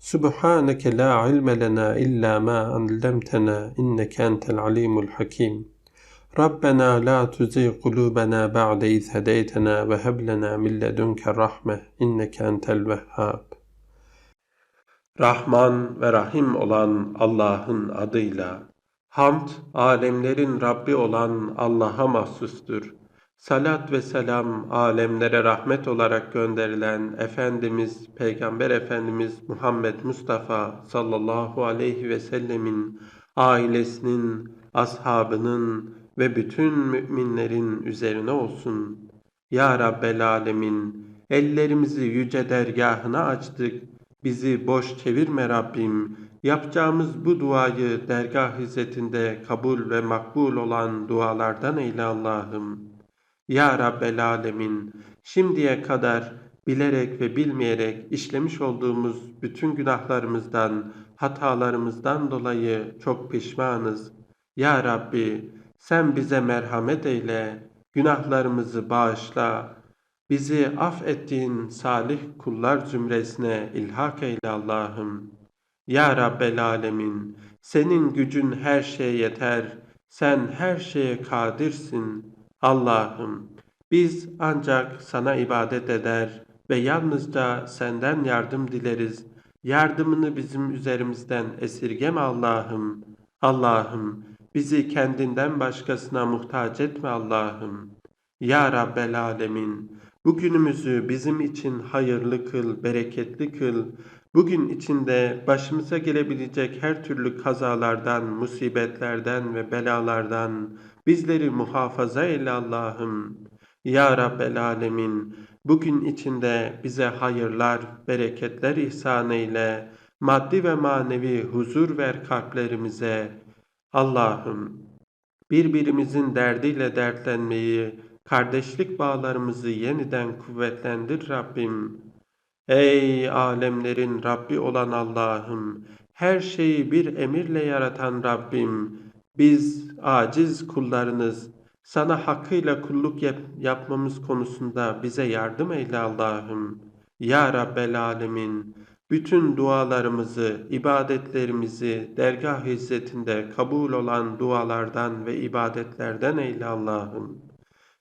Subhaneke la ilme lena illa ma allamtana inneke entel alimul hakim. Rabbena la tuzigh kulubena ba'de iz hedeytena ve heb lena min ledunke rahme inneke entel vehhab. Rahman ve Rahim olan Allah'ın adıyla Hamd, alemlerin Rabbi olan Allah'a mahsustur. Salat ve selam, alemlere rahmet olarak gönderilen Efendimiz, Peygamber Efendimiz Muhammed Mustafa sallallahu aleyhi ve sellemin, ailesinin, ashabının ve bütün müminlerin üzerine olsun. Ya Rabbel Alemin, ellerimizi yüce dergahına açtık, bizi boş çevirme Rabbim, Yapacağımız bu duayı dergah hizmetinde kabul ve makbul olan dualardan eyle Allah'ım. Ya Rabbel Alemin, şimdiye kadar bilerek ve bilmeyerek işlemiş olduğumuz bütün günahlarımızdan, hatalarımızdan dolayı çok pişmanız. Ya Rabbi, sen bize merhamet eyle, günahlarımızı bağışla, bizi affettiğin salih kullar zümresine ilhak eyle Allah'ım. Ya Rabbel Alemin, senin gücün her şeye yeter, sen her şeye kadirsin. Allah'ım, biz ancak sana ibadet eder ve yalnızca senden yardım dileriz. Yardımını bizim üzerimizden esirgeme Allah'ım. Allah'ım, bizi kendinden başkasına muhtaç etme Allah'ım. Ya Rabbel Alemin, bugünümüzü bizim için hayırlı kıl, bereketli kıl, Bugün içinde başımıza gelebilecek her türlü kazalardan, musibetlerden ve belalardan bizleri muhafaza eyle Allah'ım. Ya Rabbel Alemin, bugün içinde bize hayırlar, bereketler ihsan eyle, maddi ve manevi huzur ver kalplerimize. Allah'ım, birbirimizin derdiyle dertlenmeyi, kardeşlik bağlarımızı yeniden kuvvetlendir Rabbim. Ey alemlerin Rabbi olan Allah'ım, her şeyi bir emirle yaratan Rabbim, biz aciz kullarınız, sana hakkıyla kulluk yap yapmamız konusunda bize yardım eyle Allah'ım. Ya Rabbel Alemin, bütün dualarımızı, ibadetlerimizi dergah hizmetinde kabul olan dualardan ve ibadetlerden eyle Allah'ım.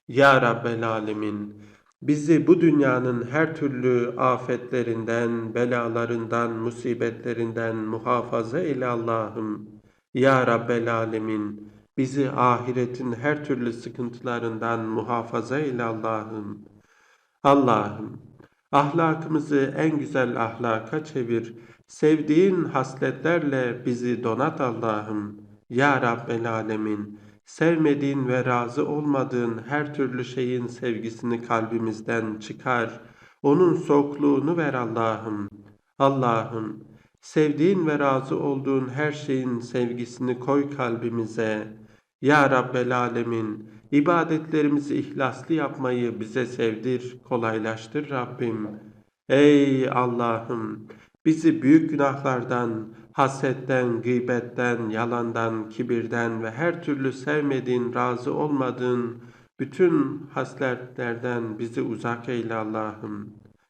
Ya Rabbel Alemin, Bizi bu dünyanın her türlü afetlerinden, belalarından, musibetlerinden muhafaza eyle Allah'ım. Ya Rabbel Alemin, bizi ahiretin her türlü sıkıntılarından muhafaza eyle Allah'ım. Allah'ım, ahlakımızı en güzel ahlaka çevir, sevdiğin hasletlerle bizi donat Allah'ım. Ya Rabbel Alemin, Sevmediğin ve razı olmadığın her türlü şeyin sevgisini kalbimizden çıkar. Onun sokluğunu ver Allah'ım. Allah'ım, sevdiğin ve razı olduğun her şeyin sevgisini koy kalbimize. Ya Rabbel Alemin, ibadetlerimizi ihlaslı yapmayı bize sevdir, kolaylaştır Rabbim. Ey Allah'ım, bizi büyük günahlardan, hasetten, gıybetten, yalandan, kibirden ve her türlü sevmediğin, razı olmadığın bütün hasletlerden bizi uzak eyle Allah'ım.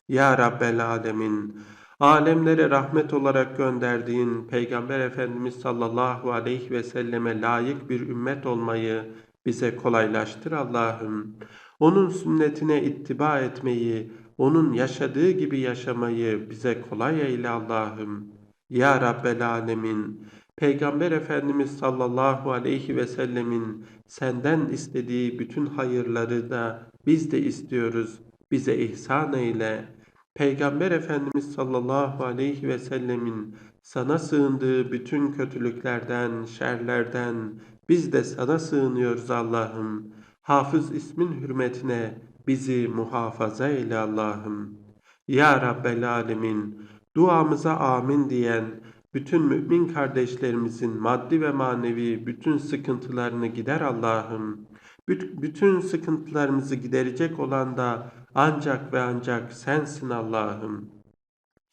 Ya Rabbel Alemin, alemlere rahmet olarak gönderdiğin Peygamber Efendimiz sallallahu aleyhi ve selleme layık bir ümmet olmayı bize kolaylaştır Allah'ım. Onun sünnetine ittiba etmeyi, onun yaşadığı gibi yaşamayı bize kolay eyle Allah'ım. Ya Rabbel Alemin, Peygamber Efendimiz sallallahu aleyhi ve sellemin senden istediği bütün hayırları da biz de istiyoruz. Bize ihsan eyle. Peygamber Efendimiz sallallahu aleyhi ve sellemin sana sığındığı bütün kötülüklerden, şerlerden biz de sana sığınıyoruz Allah'ım. Hafız ismin hürmetine bizi muhafaza eyle Allah'ım. Ya Rabbel Alemin, duamıza amin diyen bütün mümin kardeşlerimizin maddi ve manevi bütün sıkıntılarını gider Allah'ım. Büt- Bütün sıkıntılarımızı giderecek olan da ancak ve ancak sensin Allah'ım.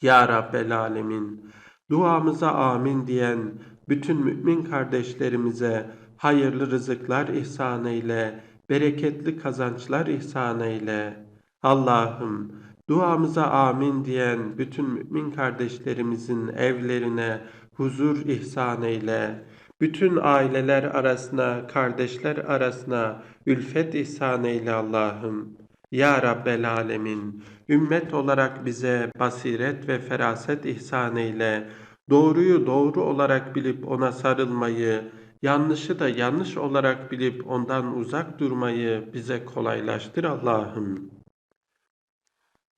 Ya Rabbel Alemin, duamıza amin diyen bütün mümin kardeşlerimize hayırlı rızıklar ihsan eyle, bereketli kazançlar ihsan eyle. Allah'ım, duamıza amin diyen bütün mümin kardeşlerimizin evlerine huzur ihsan eyle. Bütün aileler arasına, kardeşler arasına ülfet ihsan eyle Allah'ım. Ya Rabbel Alemin, ümmet olarak bize basiret ve feraset ihsan eyle. Doğruyu doğru olarak bilip ona sarılmayı, yanlışı da yanlış olarak bilip ondan uzak durmayı bize kolaylaştır Allah'ım.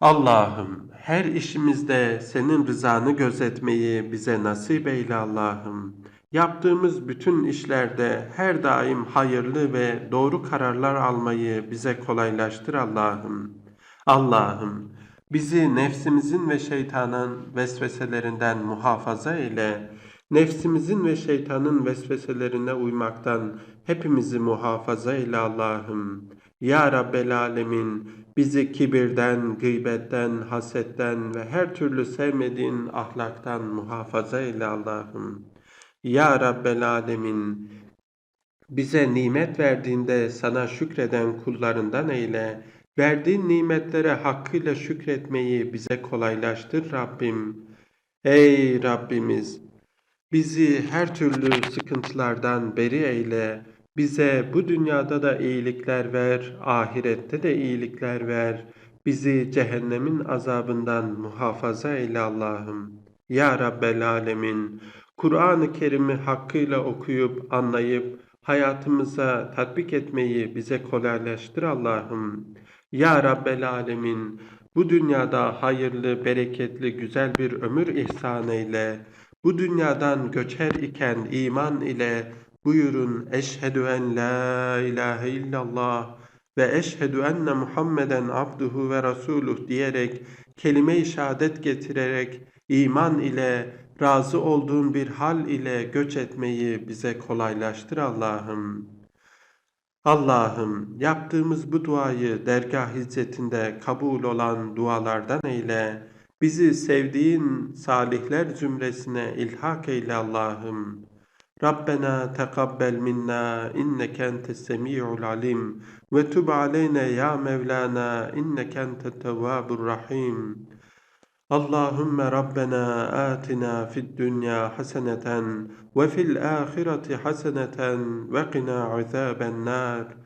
Allah'ım, her işimizde senin rızanı gözetmeyi bize nasip eyle Allah'ım. Yaptığımız bütün işlerde her daim hayırlı ve doğru kararlar almayı bize kolaylaştır Allah'ım. Allah'ım, bizi nefsimizin ve şeytanın vesveselerinden muhafaza eyle. Nefsimizin ve şeytanın vesveselerine uymaktan hepimizi muhafaza eyle Allah'ım. Ya Rabbel Alemin, bizi kibirden, gıybetten, hasetten ve her türlü sevmediğin ahlaktan muhafaza eyle Allah'ım. Ya Rabbel Alemin, bize nimet verdiğinde sana şükreden kullarından eyle. Verdiğin nimetlere hakkıyla şükretmeyi bize kolaylaştır Rabbim. Ey Rabbimiz, bizi her türlü sıkıntılardan beri eyle. Bize bu dünyada da iyilikler ver, ahirette de iyilikler ver. Bizi cehennemin azabından muhafaza eyle Allah'ım. Ya Rabbel Alemin, Kur'an-ı Kerim'i hakkıyla okuyup, anlayıp, hayatımıza tatbik etmeyi bize kolaylaştır Allah'ım. Ya Rabbel Alemin, bu dünyada hayırlı, bereketli, güzel bir ömür ihsan eyle. Bu dünyadan göçer iken iman ile buyurun eşhedü en la ilahe illallah ve eşhedü enne Muhammeden abduhu ve resuluh diyerek kelime-i şehadet getirerek iman ile razı olduğun bir hal ile göç etmeyi bize kolaylaştır Allah'ım. Allah'ım yaptığımız bu duayı dergah hizmetinde kabul olan dualardan eyle. Bizi sevdiğin salihler zümresine ilhak eyle Allah'ım. Rabbena tekabbel minna inneke entes semi'ul alim ve tub aleyna ya Mevlana inneke entet tevvabur rahim. Allahümme Rabbena atina fid dünya haseneten ve fil ahireti haseneten ve qina azaben nar.